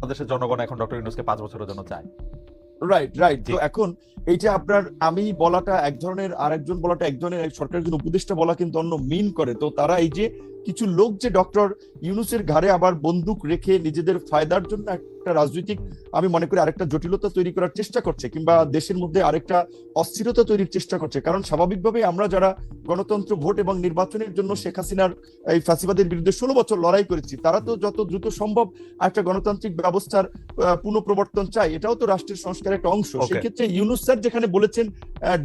বাংলাদেশের জনগণ এখন ডক্টর ইউনুসকে পাঁচ বছরের জন্য চায়। Right right. তো এখন এইটা আপনার আমি বলাটা এক ধরনের আরেকজন বলাটা এক ধরনের এক সরকারের জন্য উপদেষ্টা বলা কিন্তু অন্য মিন করে। তো তারা এই যে কিছু লোক যে ডক্টর ইউনুসের ঘাড়ে আবার বন্দুক রেখে নিজেদের ফায়দার জন্য একটা রাজনৈতিক আমি মনে করি আরেকটা জটিলতা তৈরি করার চেষ্টা করছে কিংবা দেশের মধ্যে আরেকটা অস্থিরতা তৈরির চেষ্টা করছে কারণ স্বাভাবিকভাবে আমরা যারা গণতন্ত্র ভোট এবং নির্বাচনের জন্য শেখ হাসিনার এই ফাঁসিবাদের বিরুদ্ধে ষোলো বছর লড়াই করেছি তারা তো যত দ্রুত সম্ভব একটা গণতান্ত্রিক ব্যবস্থার পুনঃপ্রবর্তন চাই এটাও তো রাষ্ট্রের সংস্কারের একটা অংশ. সেক্ষেত্রে ইউনুস স্যার যেখানে বলেছেন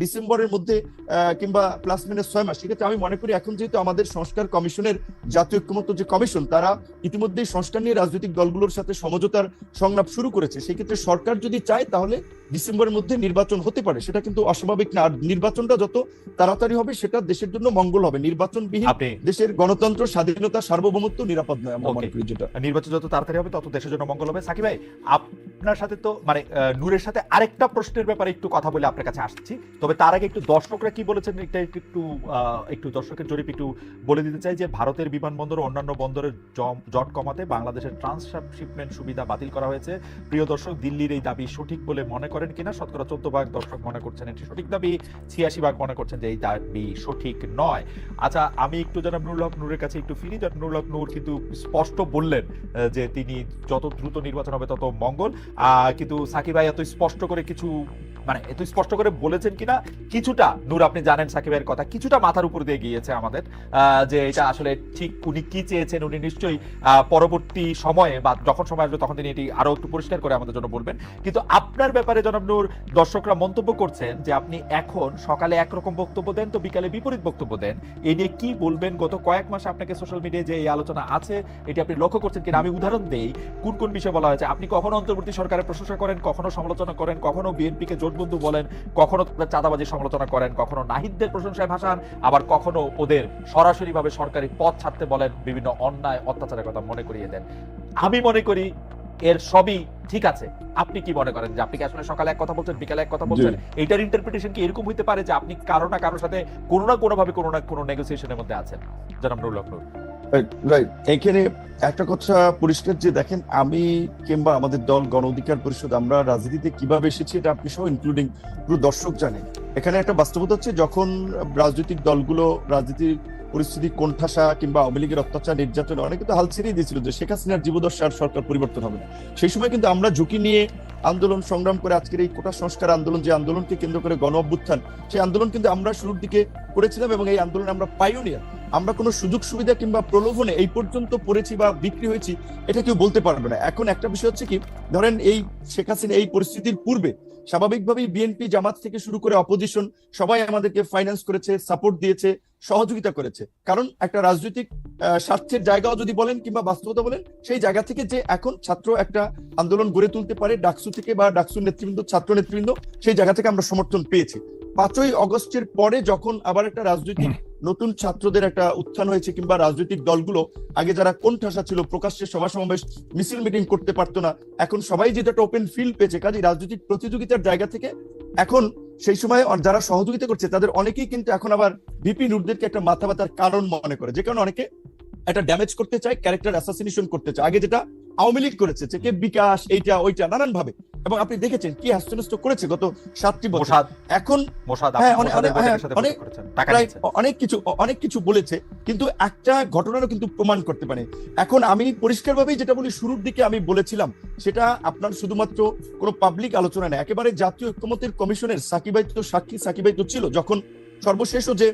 ডিসেম্বরের মধ্যে আহ, কিংবা প্লাস মাইনাস ছয় মাস সেক্ষেত্রে আমি মনে করি এখন যেহেতু আমাদের সংস্কার কমিশনের জাতীয় ঐক্যমত্য যে কমিশন তারা ইতিমধ্যেই সংস্কার নিয়ে রাজনৈতিক দলগুলোর সাথে সমঝোতার সংলাপ শুরু করেছে সেক্ষেত্রে সরকার যদি চায় তাহলে ডিসেম্বরের মধ্যে নির্বাচন হতে পারে। সেটা কিন্তু অস্বাভাবিক না। আর নির্বাচনটা যত তাড়াতাড়ি হবে সেটা দেশের জন্য মঙ্গল হবে। নির্বাচনবিহীন দেশের গণতন্ত্র স্বাধীনতা সার্বভৌমত্ব নিরাপদ নয় আমরা মনে. করি যেটা। নির্বাচন যত তাড়াতাড়ি হবে তত দেশের জন্য মঙ্গল হবে। সাকিব ভাই আপনার সাথে তো মানে নূরের সাথে আরেকটা প্রশ্নের ব্যাপারে একটু কথা বলে আপনার কাছে আসছি। তবে তার আগে একটু দর্শকরা কি বলেছেন, এটা একটু একটু দর্শকের জরিপ একটু বলে দিতে চাই যে ভারতের বিমানবন্দর ও অন্যান্য বন্দরের জট কমাতে বাংলাদেশের ট্রান্সশিপমেন্ট সুবিধা বাতিল করা হয়েছে। প্রিয় দর্শক, দিল্লির এই দাবি সঠিক বলে মনে করেন কিনা? শতকরা চোদ্দ ভাগ দর্শক মনে করছেন এটি সঠিক দাবি, ছিয়াশি ভাগ মনে করছেন যে এই দাবি সঠিক নয়। আচ্ছা আমি একটু জানাব নুরুল নূরের কাছে একটু ফিরি। যার নুরুল নূর কিন্তু স্পষ্ট বললেন যে তিনি যত দ্রুত নির্বাচন হবে তত মঙ্গল। কিন্তু সাকিব ভাই এত স্পষ্ট করে কিছু মানে এত স্পষ্ট করে বলেছেন কিনা? কিছুটা, নূর, আপনি জানেন সাকিব ভাইয়ের কথা, কিছুটা মাথার উপর দিয়ে গিয়েছে আমাদের যে এটা আসলে ঠিক উনি কি চেয়েছেন, উনি নিশ্চয়ই পরবর্তী সময়ে বা যখন সময় আসবে তখন তিনি এটি আরও একটু পরিষ্কার করে আমাদের জন্য বলবেন। কিন্তু আপনার ব্যাপারে জনাব নূর, দর্শকরা মন্তব্য করছেন যে আপনি এখন সকালে একরকম বক্তব্য দেন, তো বিকালে বিপরীত বক্তব্য দেন। এই নিয়ে কি বলবেন? গত কয়েক মাসে আপনাকে সোশ্যাল মিডিয়ায় যে এই আলোচনা আছে, এটি আপনি লক্ষ্য করছেন কিনা? আমি উদাহরণ দেই, কোন কোন বিষয়ে বলা হয়েছে? আপনি কখনো অন্তর্বর্তী সরকারের প্রশংসা করেন, কখনো সমালোচনা করেন, কখনো বিএনপিকে জোটবন্ধু বলেন কখনো তাদের চাঁদাবাজি সমালোচনা করেন কখনো নাহিদদের প্রশংসায় ভাসান আবার কখনো ওদের সরাসরি ভাবে সরকারি পথ ছাড়তে বলেন বিভিন্ন অন্যায় অত্যাচারের কথা মনে করিয়ে দেন। আমি মনে করি এর সবই ঠিক আছে। আপনি কি মনে করেন যে আপনি কি আসলে সকালে এক কথা বলছেন বিকালে এক কথা বলছেন? এইটার ইন্টারপ্রিটেশন কি এরকম হইতে পারে যে আপনি কারও না কারোর সাথে কোনো না কোনো ভাবে কোনো না কোনো নেগোসিয়েশনের মধ্যে আছেন? জনাব নুরুল। রাইট এখানে একটা কথা পরিষ্কার যে দেখেন, আমি কিংবা আমাদের দল গণ অধিকার পরিষদ, আমরা রাজনীতিতে কীভাবে এসেছি এটা আপনি সহ ইনক্লুডিং পুরো দর্শক জানে এখানে একটা বাস্তবতা হচ্ছে যখন রাজনৈতিক দলগুলো রাজনীতির পরিস্থিতি, কোণঠাসা কিংবা আওয়ামী লীগের অত্যাচার, নির্যাতন, অনেকে তো হাল ছেড়েই দিয়েছিল যে শেখ হাসিনার আর সরকার পরিবর্তন হবে সেই সময় কিন্তু আমরা ঝুঁকি নিয়ে আন্দোলন সংগ্রাম করে আজকের এই কোটা সংস্কার আন্দোলন, যে আন্দোলনকে কেন্দ্র করে গণ অভ্যুত্থান, সেই আন্দোলন কিন্তু আমরা শুরুর দিকে করেছিলাম এবং এই আন্দোলনে আমরা পাইওনিয়ার। আমরা কোনো সুযোগ সুবিধা কিংবা প্রলোভনে এই পর্যন্ত পড়েছি বা বিক্রি হয়েছি, এটা কেউ বলতে পারবে না। এখন একটা বিষয় হচ্ছে কি, ধরেন এই শেখ হাসিনা এই পরিস্থিতির পূর্বে স্বাভাবিকভাবেই বিএনপি জামাত থেকে শুরু করে অপোজিশন সবাই আমাদেরকে ফাইন্যান্স করেছে সাপোর্ট দিয়েছে, সহযোগিতা করেছে। কারণ একটা রাজনৈতিক স্বার্থের জায়গাও যদি বলেন কিংবা বাস্তবতা বলেন, সেই জায়গা থেকে যে এখন ছাত্র একটা আন্দোলন গড়ে তুলতে পারে, ডাকসু থেকে বা ডাকসু নেতৃবৃন্দ ছাত্র নেতৃবৃন্দ সেই জায়গা থেকে আমরা সমর্থন পেয়েছি। পাঁচই অগস্টের পরে যখন আবার একটা রাজনৈতিক নতুন ছাত্রদের একটা উত্থান হয়েছে কিংবা রাজনৈতিক দলগুলো আগে যারা কোণঠাসা ছিল প্রকাশ্যে সভা সমাবেশ মিছিল মিটিং করতে পারতো না এখন সবাই যেটা একটা ওপেন ফিল্ড পেয়েছে কাজে রাজনৈতিক প্রতিযোগিতার জায়গা থেকে এখন সেই সময় যারা সহযোগিতা করছে তাদের অনেকেই কিন্তু এখন আবার ভিপি নুরদেরকে একটা মাথা ব্যথার কারণ মনে করে। যে কারণে অনেকে একটা ড্যামেজ করতে চায় ক্যারেক্টার অ্যাসাসিনেশন করতে চায়। আগে যেটা আওয়ামী লীগ করেছে যে কে বিকাশ এইটা ওইটা নানান ভাবে এবং আপনি দেখেছেন কি হাস্যনষ্ট করেছে গত সাতটি বছর। এখন হ্যাঁ, অনেক- নিয়েছেন। অনেক কিছু অনেক কিছু বলেছে কিন্তু একটা ঘটনারও কিন্তু প্রমাণ করতে পারে। এখন আমি পরিষ্কার পরিষ্কারভাবেই যেটা বলি শুরুর দিকে আমি বলেছিলাম সেটা আপনার শুধুমাত্র কোনো পাবলিক আলোচনা নেই একেবারে জাতীয় ঐক্যমতের কমিশনের সাকিবাই তো সাক্ষী সাকিবাই তো ছিল যখন সর্বশেষও যে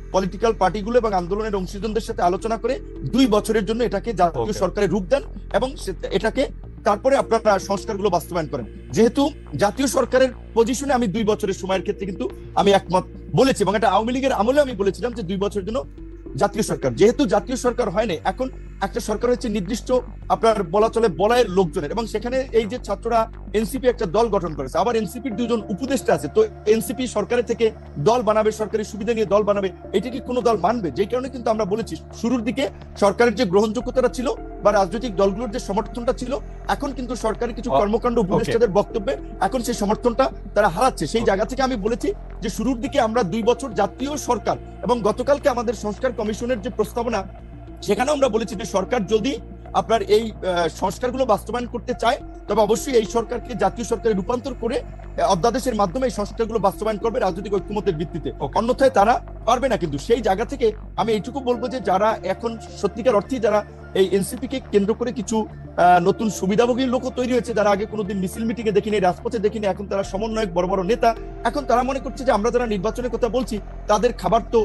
পলিটিক্যাল পার্টিগুলো এবং আন্দোলনের অংশীদারদের সাথে আলোচনা করে দুই বছরের জন্য এটাকে জাতীয় সরকারে সরকারের রূপ দেন এবং এটাকে তারপরে আপনারা সংস্কারগুলো বাস্তবায়ন করেন। যেহেতু জাতীয় সরকারের পজিশনে আমি দুই বছরের সময়ের ক্ষেত্রে কিন্তু আমি একমত বলেছি এবং এটা আওয়ামী লীগের আমলে আমি বলেছিলাম যে দুই বছরের জন্য জাতীয় সরকার। যেহেতু জাতীয় সরকার হয়নি, এখন একটা সরকার হচ্ছে নির্দিষ্ট আপনার বলা চলে বলায়ের লোকজনের। এবং সেখানে এই যে ছাত্ররা এনসিপি একটা দল গঠন করেছে, আবার এনসিপির দুজন উপদেষ্টা আছে, তো এনসিপি সরকারের থেকে দল বানাবে সরকারি সুবিধা নিয়ে দল বানাবে, এটা কি কোনো দল মানবে? যে কারণে কিন্তু আমরা বলেছি, শুরুর দিকে সরকারের যে গ্রহণযোগ্যতাটা ছিল বা রাজনৈতিক দলগুলোর যে সমর্থনটা ছিল এখন কিন্তু সরকারি কিছু কর্মকাণ্ড উপদেষ্টাদের বক্তব্যে এখন সেই সমর্থনটা তারা হারাচ্ছে। সেই জায়গা থেকে আমি বলেছি যে শুরুর দিকে আমরা দুই বছর জাতীয় সরকার এবং গতকালকে আমাদের সংস্কার কমিশনের যে প্রস্তাবনা সেখানেও আমরা বলেছি যে সরকার যদি আপনার এই সংস্কারগুলো বাস্তবায়ন করতে চায় তবে অবশ্যই এই সরকারকে জাতীয় সরকারে রূপান্তর করে অধ্যাদেশের মাধ্যমে এই সংস্কারগুলো বাস্তবায়ন করবে রাজনৈতিক ঐক্যমতের ভিত্তিতে। অন্যথায় তারা পারবে না কিন্তু। সেই জায়গা থেকে আমি এইটুকু বলব যে যারা এখন সত্যিকার অর্থে যারা এই এনসিপিকে কেন্দ্র করে কিছু নতুন সুবিধাভোগী লোকও তৈরি হয়েছে যারা আগে কোনোদিন মিছিল মিটিংয়ে দেখিনি রাজপথে দেখিনি এখন তারা সমন্বয়ক বড় বড় নেতা এখন তারা মনে করছে যে আমরা যারা নির্বাচনের কথা বলছি তাদের খাবার তো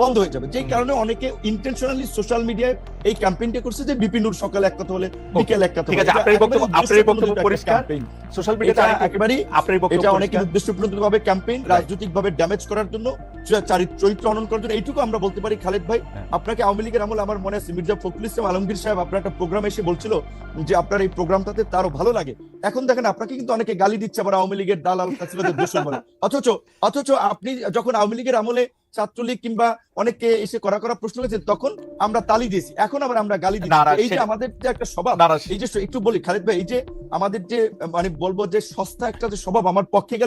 বন্ধ হয়ে যাবে যেই কারণে অনেকে ইন্টেনশনালি সোশ্যাল মিডিয়ায় এই ক্যাম্পেইনটা করছে যে বিপিনুর সকালে এক কথা বলে বিকেল এক কথা ঠিক। আছে, আপনার বক্তব্য- আপনার বক্তব্য পরিষ্কার। সোশ্যাল এটা মিডিয়াতে একেবারেই আপনার বক্তব্য এটা অনেকে পরিষ্কার। ভাবে ক্যাম্পেইন রাজনৈতিক ভাবে ড্যামেজ করার জন্য চরিত্র হনন করার জন্য এইটুকু আমরা বলতে পারি খালেদ ভাই হ্যাঁ। আপনাকে আওয়ামী লীগের আমল আমার মনে আছে মির্জা ফখরুল ইসলাম আলমগীর সাহেব আপনার একটা প্রোগ্রাম এসে বলছিল যে আপনার এই প্রোগ্রামটাতে তারও ভালো লাগে। এখন দেখেন আপনাকে কিন্তু অনেকে গালি দিচ্ছে আবার আওয়ামী লীগের দালাল কাছিবাদের দোষ বলে। অথচ অথচ আপনি যখন আওয়ামী লীগের আমলে ছাত্রলীগ কিংবা অনেকে এসে করা করা প্রশ্ন করেছে তখন আমরা তালি দিয়েছি। এখন আবার আমরা গালি দিচ্ছি। এই যে আমাদের যে একটা স্বভাব এই যে একটু বলি খালেদ ভাই এই যে আমাদের যে মানে বলব যে সস্তা একটা যে স্বভাব আমার পক্ষে গেলে